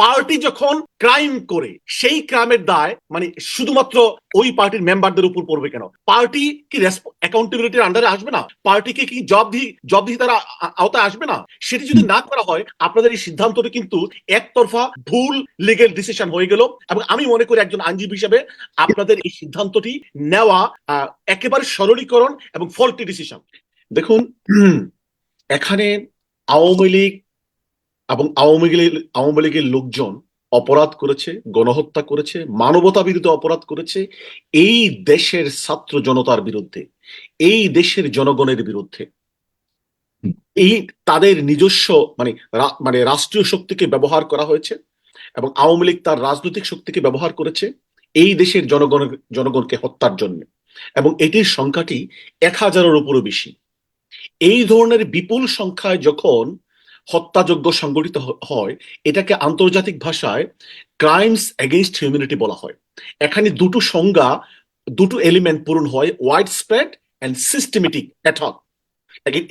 Party যখন crime করে, সেই ক্রাইমের দায় মানে শুধুমাত্র ওই পার্টির মেম্বারদের উপর পড়বে কেন? পার্টি কি অ্যাকাউন্টেবিলিটির আন্ডারে আসবে না? পার্টিকে কি জব দি জব তারা আওতায় আসবে না? সেটি যদি না করা হয়, আপনাদের এই সিদ্ধান্তটি কিন্তু একতরফা ভুল লিগেল ডিসিশন হয়ে গেল এবং আমি মনে করি একজন আইনজীবী হিসেবে আপনাদের এই সিদ্ধান্তটি নেওয়া একেবারে সরলীকরণ এবং ফল্টি ডিসিশন দেখুন, এখানে আওয়ামী লীগ এবং আওয়ামী লীগের আওয়ামী লীগের লোকজন অপরাধ করেছে, গণহত্যা করেছে, মানবতা বিরুদ্ধে অপরাধ করেছে। এই দেশের ছাত্র জনতার বিরুদ্ধে, এই দেশের জনগণের বিরুদ্ধে, এই তাদের নিজস্ব মানে মানে রাষ্ট্রীয় শক্তিকে ব্যবহার করা হয়েছে এবং আওয়ামী লীগ তার রাজনৈতিক শক্তিকে ব্যবহার করেছে এই দেশের জনগণের জনগণকে হত্যার জন্য। এবং এটির সংখ্যাটি এক হাজারের উপরও বেশি। এই ধরনের বিপুল সংখ্যায় যখন হত্যাযজ্ঞ সংগঠিত হয়, এটাকে আন্তর্জাতিক ভাষায় ক্রাইমস এগেইনস্ট হিউম্যানিটি বলা হয়। এখানে দুটো সংজ্ঞা, দুটো এলিমেন্ট পূরণ হয় wide spread and systematic attack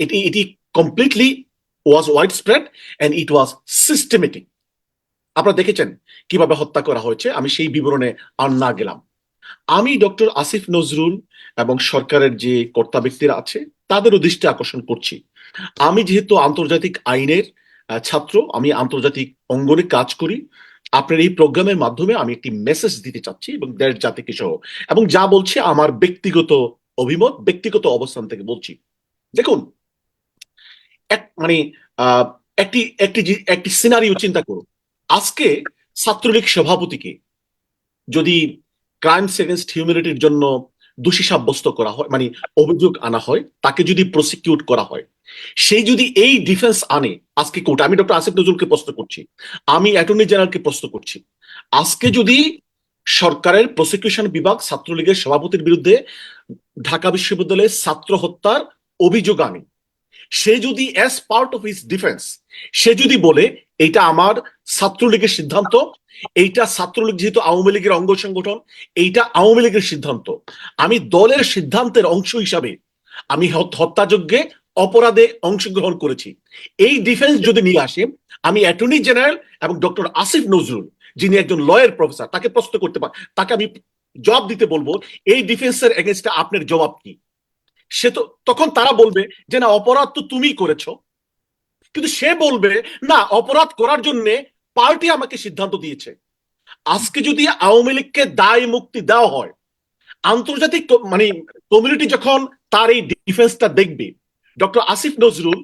এটি এটি completely was wide spread and it was systematic আপনারা দেখেছেন কীভাবে হত্যা করা হয়েছে, আমি সেই বিবরণে আর না গেলাম। আমি ডক্টর আসিফ নজরুল এবং সরকারের যে কর্তা ব্যক্তিরা আছে, তাদেরও দৃষ্টি আকর্ষণ করছি। আমি যেহেতু আন্তর্জাতিক আইনের ছাত্র, আমি আন্তর্জাতিক অঙ্গনে কাজ করি। আপনার এই প্রোগ্রামের মাধ্যমে আমি একটি মেসেজ দিতে চাচ্ছি এবং দেশ জাতিকে সহ। এবং যা বলছে আমার ব্যক্তিগত অভিমত, ব্যক্তিগত অবস্থান থেকে বলছি। দেখুন, এক মানে একটি একটি একটি সিনারিও চিন্তা করুন। আজকে ছাত্রলীগ সভাপতিকে যদি ক্রাইমস এগেনস্ট হিউম্যানিটির জন্য দোষী সাব্যস্ত করা হয় মানে অভিযোগ আনা হয়, তাকে যদি প্রসিকিউট করা হয়। সেই যদি এই ডিফেন্স আনে, আজকে কোর্ট, আমি ডক্টর আসিফ নজরুলকে প্রশ্ন করছি, আমি অ্যাটর্নি জেনারেলকে প্রশ্ন করছি, আজকে যদি সরকারের প্রসিকিউশন বিভাগ ছাত্রলীগের সভাপতির বিরুদ্ধে ঢাকা বিশ্ববিদ্যালয়ে ছাত্র হত্যার অভিযোগ আনে সে যদি as part of his defence সে যদি বলে এটা আমার ছাত্রলীগের সিদ্ধান্ত, এইটা ছাত্রলীগ যেহেতু আওয়ামী লীগের অঙ্গ সংগঠন, এইটা আওয়ামী লীগের সিদ্ধান্ত। আমি দলের সিদ্ধান্তের অংশ হিসাবে আমি হত্যাযজ্ঞে অপরাধে অংশগ্রহণ করেছি। এই ডিফেন্স যদি নিয়ে আসে, আমি অ্যাটর্নি জেনারেল এবং ডক্টর আসিফ নজরুল, যিনি একজন লয়ার প্রফেসর তাকে প্রশ্ন করতে পার তাকে আমি জবাব দিতে বলব, এই ডিফেন্সের এগেনস্টে আপনার জবাব কি? সে তো, তখন তারা বলবে যে, না, অপরাধ তো তুমি করেছ। কিন্তু সে বলবে, না, অপরাধ করার জন্য পার্টি আমাকে সিদ্ধান্ত দিয়েছে। আজকে যদি আওয়ামী লীগকে দায় মুক্তি দেওয়া হয়, আন্তর্জাতিক মানে কমিউনিটি যখন তার এই ডিফেন্সটা দেখবে, ডক্টর আসিফ নজরুল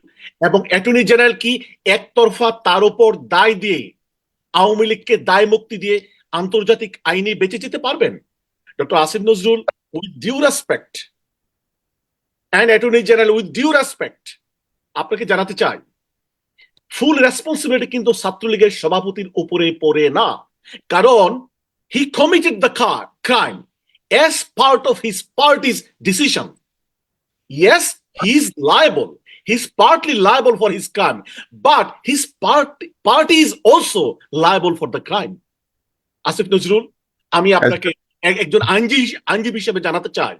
এবং অ্যাটর্নি জেনারেল কি একতরফা তার উপর দায় দিয়ে, আওয়ামী লীগকে দায় মুক্তি দিয়ে আন্তর্জাতিক আইনে বেঁচে যেতে পারবেন? Doctor Asif Nazrul with due respect and attorney general with due respect আপনাকে জানাতে চাই ফুল রেসপন্সিবিলিটি কিন্তু ছাত্রলীগের সভাপতির উপরে পড়ে না কারণ he committed the crime as part of his party's decision. Yes, he is liable. He's partly liable for his crime, but his part, party is also liable for the crime. Asif Nazrul আমি আপনাকে একজন আইনজীবী আইনজীবী হিসেবে জানাতে চাই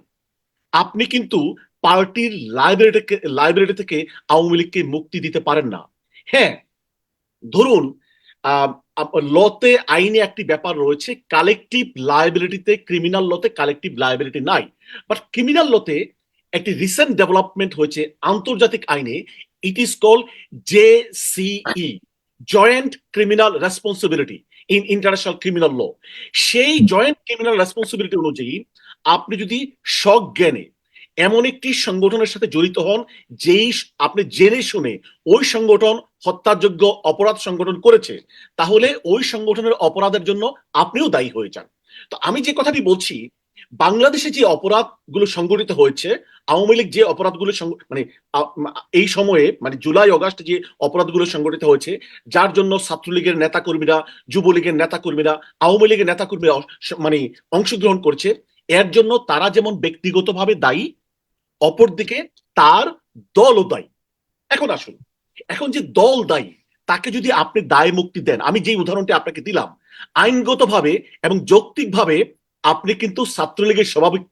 আপনি কিন্তু পার্টির লাইব্রেরি লাইব্রেরি থেকে আওয়ামী লীগকে মুক্তি দিতে পারেন না। হ্যাঁ ধরুন লতে আইনে একটি ব্যাপার রয়েছে কালেকটিভ লায়াবিলিটিতে ক্রিমিনাল লতে কালেকটিভ লায়াবিলিটি নাই। বাট ক্রিমিনাল লতে একটি রিসেন্ট ডেভেলপমেন্ট হয়েছে আন্তর্জাতিক আইনে it is call J C E joint criminal responsibility in international criminal law সেই জয়েন্ট ক্রিমিনাল রেসপন্সিবিলিটি অনুযায়ী আপনি যদি সজ্ঞানে এমন একটি সংগঠনের সাথে জড়িত হন, যেই আপনি জেনে শুনে ওই সংগঠন হত্যাযোগ্য অপরাধ সংগঠন করেছে, তাহলে ওই সংগঠনের অপরাধের জন্য আপনিও দায়ী হয়ে যান। তো আমি যে কথাটি বলছি, বাংলাদেশে যে অপরাধগুলো সংগঠিত হয়েছে, আওয়ামী লীগ যে অপরাধগুলো মানে এই সময়ে মানে জুলাই, অগাস্ট যে অপরাধগুলো সংগঠিত হয়েছে, যার জন্য ছাত্রলীগের নেতাকর্মীরা, যুবলীগের নেতাকর্মীরা, আওয়ামী লীগের নেতাকর্মীরা মানে অংশগ্রহণ করছে, এর জন্য তারা যেমন ব্যক্তিগতভাবে দায়ী অপরদিকে তার দলও দায়ী। এখন আসুন, এখন যে দল দায়ী, তাকে যদি আপনি দায় মুক্তি দেন, আমি যে উদাহরণটি আপনাকে দিলাম, আইনগতভাবে এবং যৌক্তিকভাবে আপনি কিন্তু ছাত্রলীগের সভাপতি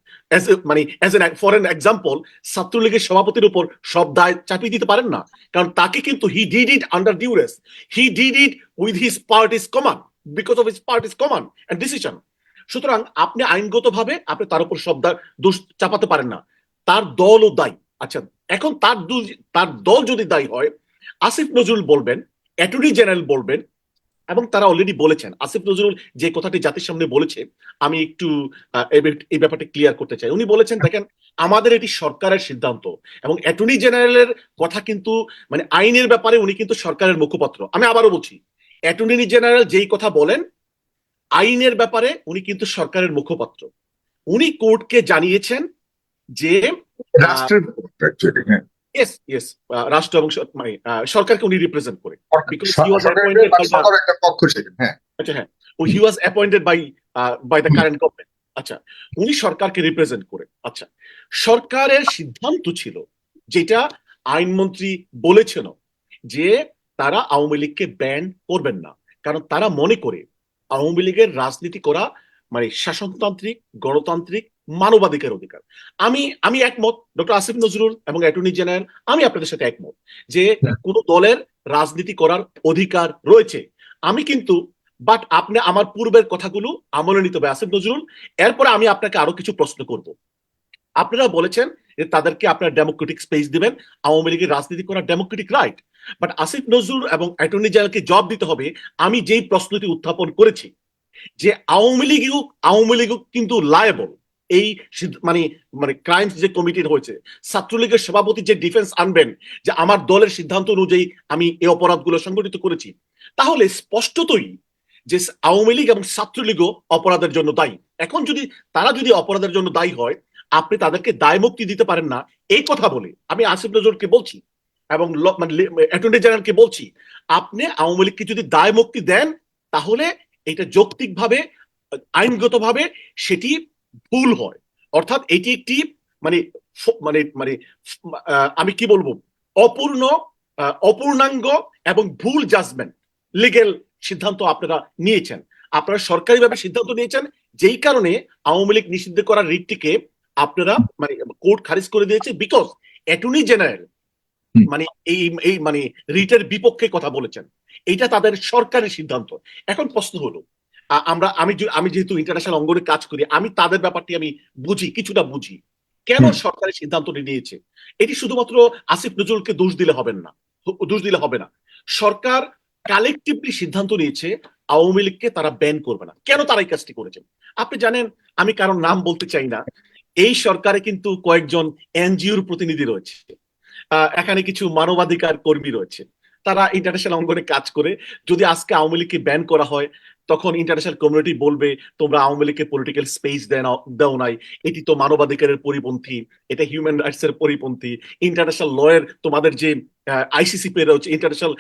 মানে as an for an example ছাত্রলীগের সভাপতির উপর সব দায় চাপিয়ে দিতে পারেন না। কারণ তাকে কিন্তু he did it under duress he did it with his party's command because of his party's command and decision সুতরাং আপনি আইনগতভাবে, আপনি তার উপর সব দোষ চাপাতে পারেন না। তার দলও দায়ী। আচ্ছা এখন তার তার দল যদি দায়ী হয়, আসিফ নজরুল বলবেন, অ্যাটর্নি জেনারেল বলবেন, এবং তারা অলরেডি বলেছেন। আসিফ নজরুল যে কথাটি জাতির সামনে বলেছে, আমি একটু এই ব্যাপারটা ক্লিয়ার করতে চাই। উনি বলেছেন, দেখেন, আমাদের এটি সরকারের সিদ্ধান্ত, এবং অ্যাটর্নি জেনারেলের কথা কিন্তু মানে আইনের ব্যাপারে উনি কিন্তু সরকারের মুখপাত্র। আমি আবারও বলছি, অ্যাটর্নি জেনারেল যেই কথা বলেন, আইনের ব্যাপারে উনি কিন্তু সরকারের মুখপাত্র। উনি কোর্টকে জানিয়েছেন যে রাষ্ট্রের হ্যাঁ। ইয়েস ইয়েস রাষ্ট্র এবং মানে সরকারকে উনি রিপ্রেজেন্ট করে একটা পক্ষ হ্যাঁ। আচ্ছা হ্যাঁ। He was appointed by by the current government আচ্ছা উনি সরকারকে রিপ্রেজেন্ট করে আচ্ছা সরকারের সিদ্ধান্ত ছিল যেটা আইনমন্ত্রী বলেছেন যে তারা আওয়ামী লীগকে ব্যান করবেন না। কারণ তারা মনে করে আওয়ামী লীগের রাজনীতি করা মানে শাসনতান্ত্রিক, গণতান্ত্রিক, মানবাধিকার অধিকার। আমি আমি একমত, ডক্টর আসিফ নজরুল এবং অ্যাটর্নি জেনারেল, আমি আপনাদের সাথে একমত যে কোন দলের রাজনীতি করার অধিকার রয়েছে। আমি কিন্তু বাট আপনি আমার পূর্বের কথাগুলো আমলে নিতে হবে। আসিফ নজরুল, এরপরে আমি আপনাকে আরও কিছু প্রশ্ন করব। আপনারা বলেছেন যে তাদেরকে আপনার ডেমোক্রেটিক স্পেস দিবেন, আওয়ামী লীগের রাজনীতি করার democratic right. But Asif Nazrul এবং অ্যাটর্নি জেনারেলকে জব দিতে হবে, আমি যেই প্রশ্নটি উত্থাপন করেছি যে আওয়ামী লীগও আওয়ামী লীগও কিন্তু লায়েবল এই মানে মানে ক্রাইমস যে কমিটির হয়েছে, ছাত্রলীগের সভাপতি যে ডিফেন্স আনবেন, যে আমার দলের সিদ্ধান্ত অনুযায়ী আমি এই অপরাধগুলো সংগঠিত করেছি, তাহলে স্পষ্টতই যে আওয়ামী লীগ এবং ছাত্রলীগও অপরাধের জন্য দায়ী। এখন যদি তারা যদি অপরাধের জন্য দায়ী হয়, আপনি তাদেরকে দায় মুক্তি দিতে পারেন না। এই কথা বলে আমি আসিফ নজরুলকে বলছি এবং মানে অ্যাটর্নি জেনারেলকে বলছি, আপনি আওয়ামী লীগকে যদি দায় মুক্তি দেন, তাহলে এটা যৌক্তিকভাবে আইনগতভাবে সেটি ভুল হয়। অর্থাৎ এটি একটি মানে মানে মানে আমি কি বলব? অপূর্ণ অপূর্ণাঙ্গ এবং ভুল জাজমেন্ট লিগেল সিদ্ধান্ত আপনারা নিয়েছেন। আপনারা সরকারিভাবে সিদ্ধান্ত নিয়েছেন যেই কারণে আওয়ামী লীগ নিষিদ্ধ করার রিটটিকে আপনারা মানে কোর্ট খারিজ করে দিয়েছে বিকজ অ্যাটর্নি জেনারেল মানে এই এই মানে রিটের বিপক্ষে কথা বলেছেন। এটা তাদের সরকারি সিদ্ধান্ত। এখন প্রশ্ন হলো আমরা আমি আমি যেহেতু ইন্টারন্যাশনাল অঙ্গনে কাজ করি আমি তাদের ব্যাপারটি আমি বুঝি কিছুটা বুঝি। কেন হুম। সরকারি সিদ্ধান্তটি নিয়েছে? এটি শুধুমাত্র আসিফ নজরুলকে দোষ দিলে হবেন না দোষ দিলে হবে না। সরকার কালেকটিভলি সিদ্ধান্ত নিয়েছে আওয়ামী লীগকে তারা ব্যান করবে না। কেন তারা এই কাজটি করেছেন আপনি জানেন আমি কারোর নাম বলতে চাই না। এই সরকারে কিন্তু কয়েকজন এনজিওর প্রতিনিধি রয়েছে। আহ, এখানে কিছু মানবাধিকার কর্মী রয়েছে। তারা ইন্টারন্যাশনাল অঙ্গনে কাজ করে। যদি আজকে আওয়ামী লীগকে ব্যান করা হয়, তখন ইন্টারন্যাশনাল কমিউনিটি বলবে, তোমরা আওয়ামী লীগকে পলিটিক্যাল স্পেস দেও নাই। এটি তো মানবাধিকারের পরিপন্থী, এটা হিউম্যান রাইটস এর পরিপন্থী। ইন্টারন্যাশনাল লয়ের তোমাদের যে আইসিসি পে রয়েছে international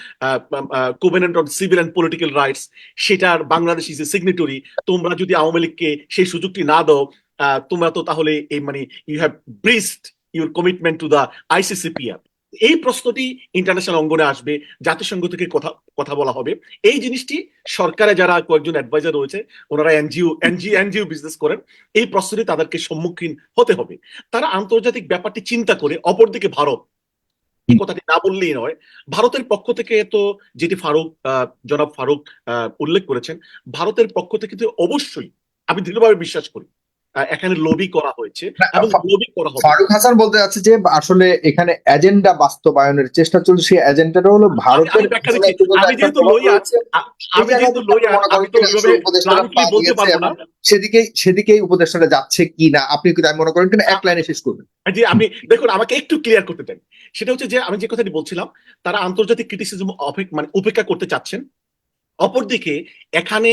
covenant on civil and political rights সেটার বাংলাদেশ ইজ এ সিগনেটরি তোমরা যদি আওয়ামী লীগকে সেই সুযোগটি না দাও তোমরা তো তাহলে এই মানে you have breached your commitment to the ICCPR এই প্রশ্নটি ইন্টারন্যাশনাল অঙ্গনে আসবে, জাতিসংঘ থেকে কথা কথা বলা হবে। এই জিনিসটি সরকারে যারা কয়েকজন অ্যাডভাইজার রয়েছে, ওনারা এনজিও এনজিও এনজিও বিজনেস করেন, এই প্রশ্নটি তাদেরকে সম্মুখীন হতে হবে। তারা আন্তর্জাতিক ব্যাপারটি চিন্তা করে, অপরদিকে ভারত কথাটি না বললেই নয়, ভারতের পক্ষ থেকে তো যেটি ফারুক জনাব ফারুক উল্লেখ করেছেন, ভারতের পক্ষ থেকে তো অবশ্যই আমি দৃঢ়ভাবে বিশ্বাস করি এখানে লবি করা হয়েছে এবং লবি করা হবে। ফারুক হাসান বলতে যাচ্ছে যে আসলে এখানে এজেন্ডা বাস্তবায়নের চেষ্টা চলছে সেই এজেন্ডাটা হলো ভারতের আমি যেহেতু লইয়া- রয়েছে, আমি যেহেতু করেন আমি তো বলতে পারব না? এবং সেদিকেই উপদেষ্টারা যাচ্ছে কি না আপনি কি তাই মনে করেন কিনা? এক লাইনে শেষ করবেন। যে আমি দেখুন আমাকে একটু ক্লিয়ার করতে দেন। সেটা হচ্ছে যে আমি যে কথাটি বলছিলাম তারা আন্তর্জাতিক ক্রিটিসিজম মানে উপেক্ষা করতে চাচ্ছেন। অপরদিকে এখানে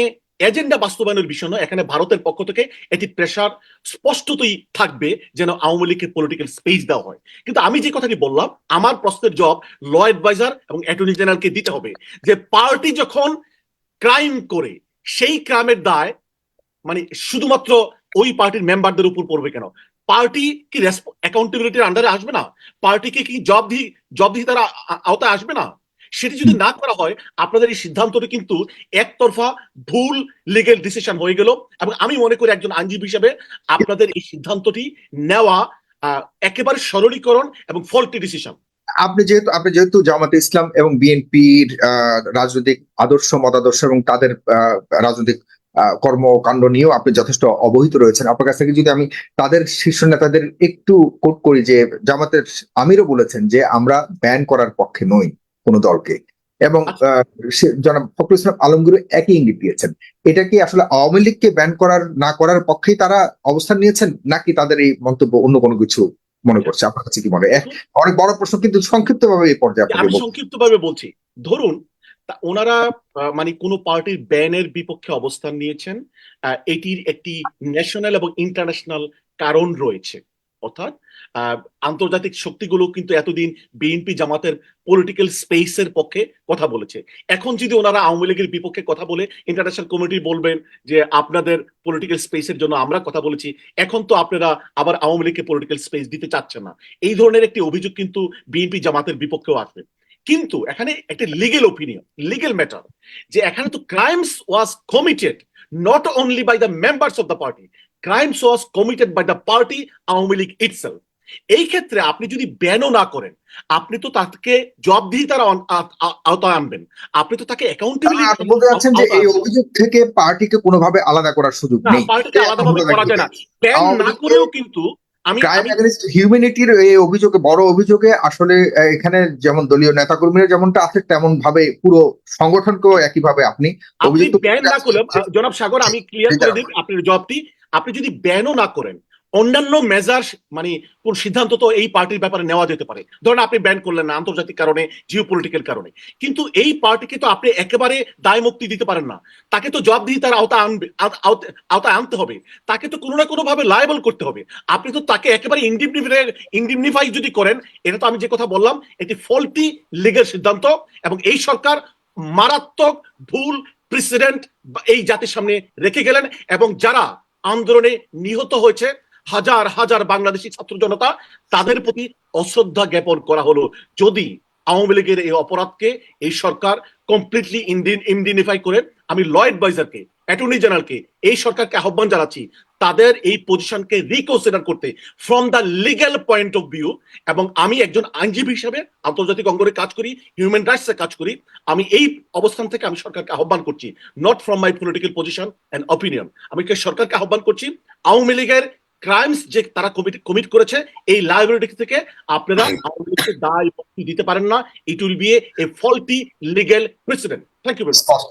এজেন্ডা বাস্তবায়নের বিষয় নয়, এখানে ভারতের পক্ষ থেকে এটি প্রেশার স্পষ্টতই থাকবে যেন আওয়ামী লীগকে পলিটিক্যাল স্পেস দেওয়া হয়। কিন্তু আমি যে কথাটি বললাম, আমার প্রশ্নের জব ল অ্যাডভাইজার এবং অ্যাটর্নি জেনারেলকে দিতে হবে যে পার্টি যখন ক্রাইম করে, সেই ক্রাইমের দায় মানে শুধুমাত্র ওই পার্টির মেম্বারদের উপর পড়বে কেন? পার্টি কি অ্যাকাউন্টেবিলিটির আন্ডারে আসবে না? পার্টিকে কি জব দি জব দিয়ে তারা আওতায় আসবে না? সেটি যদি না করা হয়, আপনাদের এই সিদ্ধান্তটি কিন্তু একতরফা ভুল লিগেল ডিসিশন হয়ে গেল এবং আমি মনে করি একজন আইনজীবী হিসেবে আপনাদের এই সিদ্ধান্তটি নেওয়া একেবারে সরলীকরণ এবং ফল্টি ডিসিশন আপনি যেহেতু আপনি যেহেতু জামাতে ইসলাম এবং বিএনপির রাজনৈতিক আদর্শ, মতাদর্শ এবং তাদের রাজনৈতিক কর্মকাণ্ড নিয়েও আপনি যথেষ্ট অবহিত রয়েছেন, আপনার কাছ থেকে যদি আমি তাদের শীর্ষ নেতাদের একটু কোট করি যে, জামাতের আমিরও বলেছেন যে, আমরা ব্যান করার পক্ষে নই। কোনো দলকে। এবং সে- জনাব ফখরুল ইসলাম আলমগীর একই ইঙ্গিত দিয়েছেন। এটা কি আসলে আওয়ামী লীগকে ব্যান করার না করার পক্ষেই তারা অবস্থান নিয়েছেন নাকি তাদের এই মন্তব্য অন্য কোনো কিছু মনে করছে? আপনার কাছে কি মনে হয়? অনেক বড় প্রশ্ন কিন্তু সংক্ষিপ্ত ভাবে এই পর্যায়ে আমি সংক্ষিপ্ত ভাবে বলছি। ধরুন ওনারা মানে কোনো পার্টির ব্যানের বিপক্ষে অবস্থান নিয়েছেন আহ, এটির একটি ন্যাশনাল এবং ইন্টারন্যাশনাল কারণ রয়েছে। অর্থাৎ আন্তর্জাতিক শক্তিগুলো কিন্তু এতদিন বিএনপি জামাতের পলিটিক্যাল স্পেসের পক্ষে কথা বলেছে। এখন যদি ওনারা আওয়ামী লীগের বিপক্ষে কথা বলে ইন্টারন্যাশনাল কমিটি বলবেন যে আপনাদের পলিটিক্যাল স্পেসের জন্য আমরা কথা বলেছি, এখন তো আপনারা আবার আওয়ামী লীগকে পলিটিক্যাল স্পেস দিতে চাচ্ছেন না। এই ধরনের একটি অভিযোগ কিন্তু বিএনপি জামাতের বিপক্ষেও আসবে। কিন্তু এখানে একটা লিগেল ওপিনিয়ন লিগেল ম্যাটার যে এখানে তো crimes was committed not only by the members of the party crimes was committed by the party Awami League itself এই ক্ষেত্রে আপনি যদি ব্যানও না করেন আপনি তো তাকে আ- আ- আওতায় আনবেন। আপনি তো তাকে আপনি বলতে চাচ্ছেন যে এই অভিযোগ থেকে পার্টিকে কোনোভাবে আলাদা করার সুযোগ না নেই। পার্টিকে আলাদাভাবে করা যায় না। ব্যান না করেও কিন্তু আমি ক্রাইম আমি হিউম্যানিটির এই অভিযোগে বড় অভিযোগে আসলে এখানে যেমন দলীয় নেতাকর্মীরা যেমনটা আছে তেমন ভাবে পুরো সংগঠনকেও একইভাবে আপনি অভিযুক্ত। জনাব সাগর আমি ক্লিয়ার করে দিই আপনার জবাবটি। আপনি যদি ব্যানও না করেন অন্যান্য মেজার মানে কোন সিদ্ধান্ত তো এই পার্টির ব্যাপারে নেওয়া যেতে পারে। ধরেন আপনি ব্যান করলেন না আন্তর্জাতিক কারণে জিও পলিটিক্যাল কারণে। কিন্তু এই পার্টিকে তো আপনি একেবারে দায় মুক্তি দিতে পারেন না। তাকে তো জবাবদিহিতার আওতা আনবে আওতা- আওতা- আওতায় আনতে হবে। তাকে তো কোনো না কোনো ভাবে লাইবল করতে হবে। আপনি তো তাকে একেবারে ইন্ডিমনিফাই ইন্ডিমনিফাই যদি করেন, এটা তো আমি যে কথা বললাম, এটি ফল্টি লিগের সিদ্ধান্ত এবং এই সরকার মারাত্মক ভুল প্রেসিডেন্ট এই জাতির সামনে রেখে গেলেন এবং যারা আন্দোলনে নিহত হয়েছে হাজার হাজার বাংলাদেশি ছাত্র জনতা তাদের প্রতি অশ্রদ্ধা জ্ঞাপন করা হলো। যদি আওয়ামী লীগের এই অপরাধকে এই সরকার কমপ্লিটলি ইন্ডিন ইন্ডিনিফাই করে, আমি ল অ্যাডভাইজারকে অ্যাটর্নি জেনারেলকে এই সরকারকে আহ্বান জানাচ্ছি, তাদের এই পজিশনকে রিকনসিডার করতে from the legal point of view এবং আমি একজন আইনজীবী হিসেবে আন্তর্জাতিক অঙ্গনে কাজ করি হিউম্যান রাইটসে কাজ করি, আমি এই অবস্থান থেকে আমি সরকারকে আহ্বান করছি not from my political position and opinion আমি সরকারকে আহ্বান করছি, আওয়ামী লীগের ক্রাইমস যে তারা কমিট কমিট করেছে এই লাইবিলিটি থেকে আপনারা দায় দিতে পারেন না। It will be a faulty legal precedent thank you স্পষ্ট